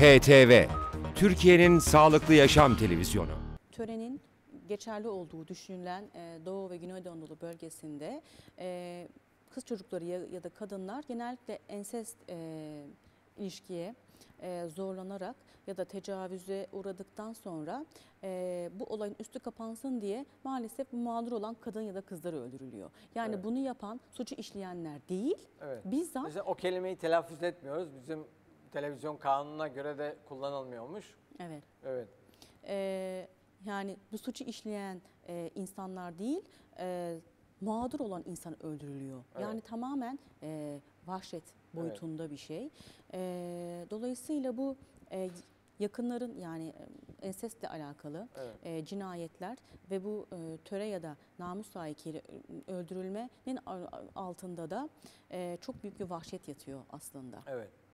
HTV, Türkiye'nin sağlıklı yaşam televizyonu. törenin geçerli olduğu düşünülen e, Doğu ve Güneydoğu Anadolu bölgesinde e, kız çocukları ya, da kadınlar genellikle ensest e, ilişkiye e, zorlanarak ya da tecavüze uğradıktan sonra e, bu olayın üstü kapansın diye maalesef mağdur olan kadın ya da kızlar öldürülüyor. Yani Evet. bunu yapan suçu işleyenler değil, Evet. bizzat Mesela o kelimeyi telaffuz etmiyoruz. Bizim televizyon kanununa göre de kullanılmıyormuş. evet Evet. e, yani bu suçu işleyen e, insanlar değil, e, mağdur olan insan öldürülüyor. Evet. Yani tamamen e, vahşet boyutunda bir şey. E, dolayısıyla bu e, yakınların yani e, ensestle alakalı Evet. e, cinayetler ve bu e, töre ya da namus sahikiyle öldürülmenin altında da e, çok büyük bir vahşet yatıyor aslında. Evet.